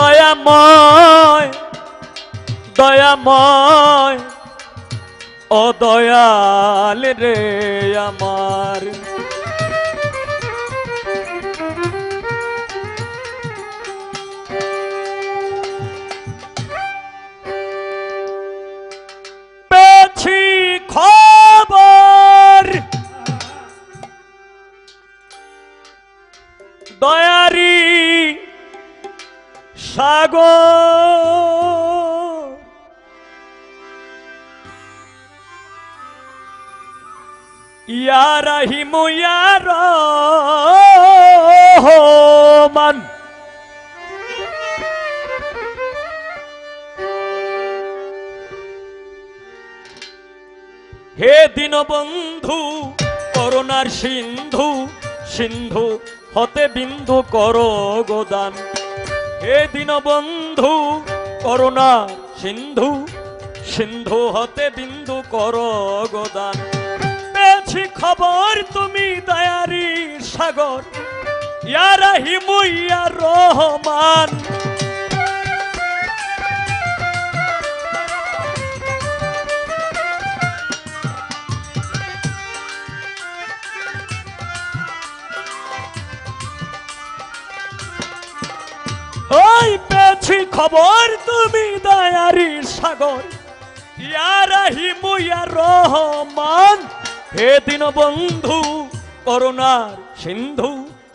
দয়াময় দয়াময় ও দয়াল রে আমার। দয়ারি সাগর। ইয়া রাহিমু ইয়া রহমান হে দীনবন্ধু করুণার সিন্ধু সিন্ধু হতে বিন্দু কর গোদান। হে দীনবন্ধু করোনা সিন্ধু সিন্ধু হতে বিন্দু কর গোদান পেয়েছি খবর তুমি দয়ারি সাগর ইয়া রাহিমু ইয়া রহমান। পেয়েছি খবর তুমি দয়ারি সাগর। ইয়া রাহিমু ইয়া রহমান। হে দিন বন্ধু, করুণার সিন্ধু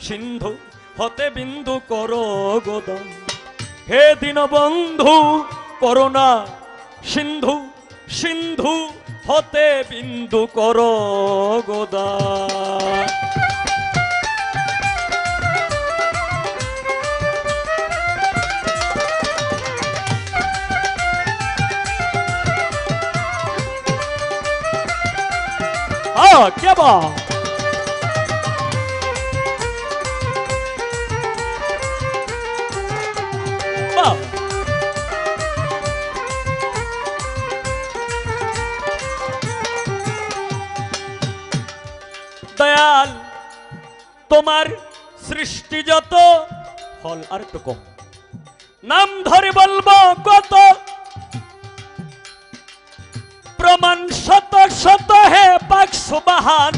সিন্ধু, হতে বিন্দু কর গোদন। হে দিন বন্ধু করুণা সিন্ধু সিন্ধু, হতে বিন্দু কর গোদা ball, দয়াল তোমার সৃষ্টি যত ফল আর একটু কম নাম ধরে বলব কত প্রমাণ শত শত হে পাক সুবাহান।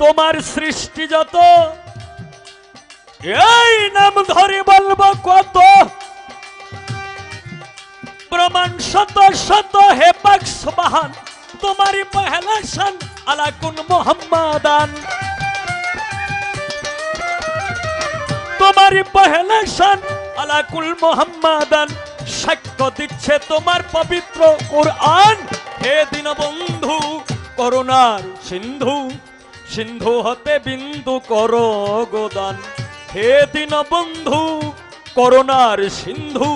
তোমার সৃষ্টি যত, এই নাম ধরে বলব কত। প্রমাণ শত শত, হে পাক সুবাহান। তোমারই পহেলা শান আলা কুন মোহাম্মদান। তোমারই পহেলা শান আলা কুল মোহাম্মদান, সাক্ষ্য দিচ্ছে তোমার পবিত্র কোরআন। হে দীনবন্ধু, করুণার সিন্ধু সিন্ধু হতে বিন্দু কর গোদান। হে দীনবন্ধু, করুণার সিন্ধু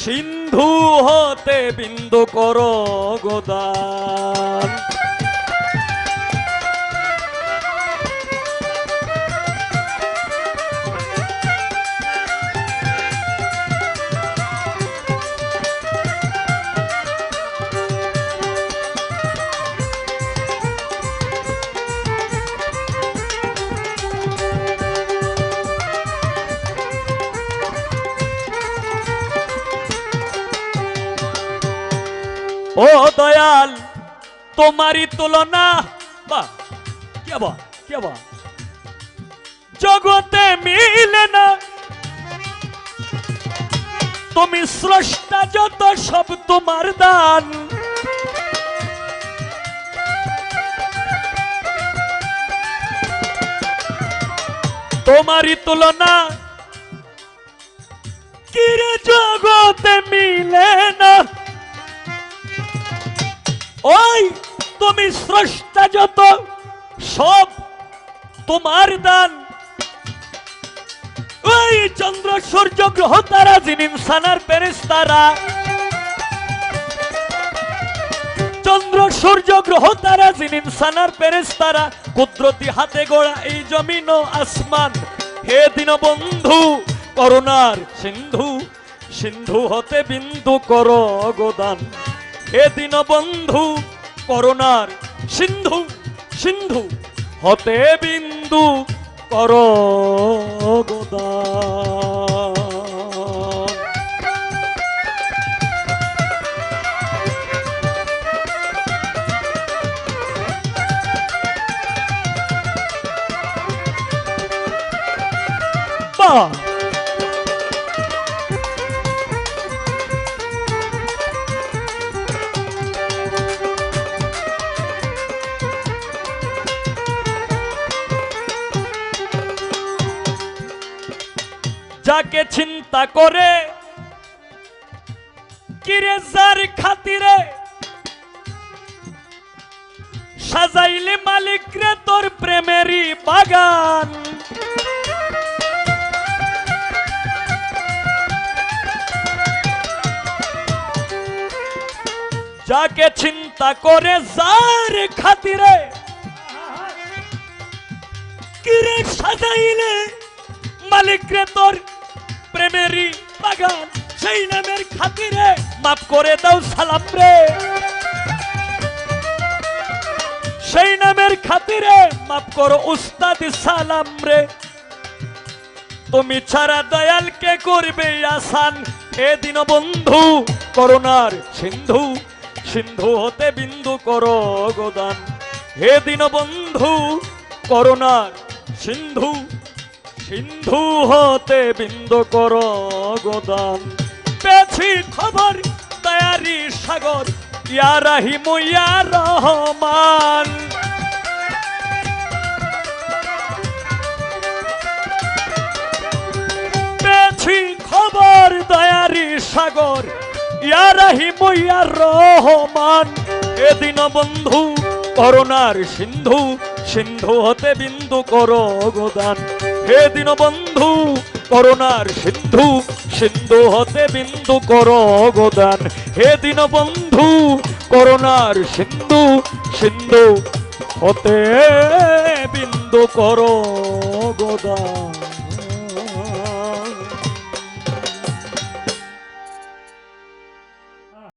সিন্ধু হতে বিন্দু কর গোদান। ও দয়াল, তোমারই তুলনা বা কে বা কে বা জগতে মিলে না। তুমি স্রষ্টা, যত সব তোমার দান। তোমারই তুলনা, কিরে জগতে মিলে যত সব তোমার দান। ওই চন্দ্র সূর্য গ্রহ তারা জিনিম সানার পেরেস তারা চন্দ্র সূর্য গ্রহ তারা জিনিম সানার পেরেস তারা কুদরতি হাতে গোড়া এই জমিন ও আসমান। হে দিন বন্ধু করুণার সিন্ধু সিন্ধু হতে বিন্দু কর গোদান হে দিন বন্ধু করুণার সিন্ধু সিন্ধু হতে বিন্দু কর গোদান বাহ যাকে চিন্তা করে কিরে যার খাতিরে সাজাইলে মালিক রে তোর প্রেমেরই বাগান। যাকে চিন্তা করে যার খাতিরে কিরে সাজাইলে মালিক রে তোর প্রেমেরই বাগান, সেই নামের খাতিরে মাফ করে দাও সালাম রে। সেই নামের খাতিরে মাফ করো উস্তাদ সালাম রে। তুমি ছাড়া দয়ালকে করবে আসান? হে দিন বন্ধু করোনার সিন্ধু সিন্ধু হতে বিন্দু করো গোদান হে দিন বন্ধু করোনার সিন্ধু সিন্ধু হতে বিন্দু করো গোদান। পেছি খবর, দয়ারি সাগর ইয়া রাহিম ইয়া রহমান। পেছি খবর, দয়ারি সাগর ইয়া রাহিম রহমান। এদিন বন্ধু, করোনার সিন্ধু সিন্ধু হতে বিন্দু করো গোদান। হে দিন বন্ধু করোনার সিন্ধু সিন্ধু হতে বিন্দু কর গোদান হে দিন বন্ধু করোনার সিন্ধু সিন্ধু হতে বিন্দু কর গোদান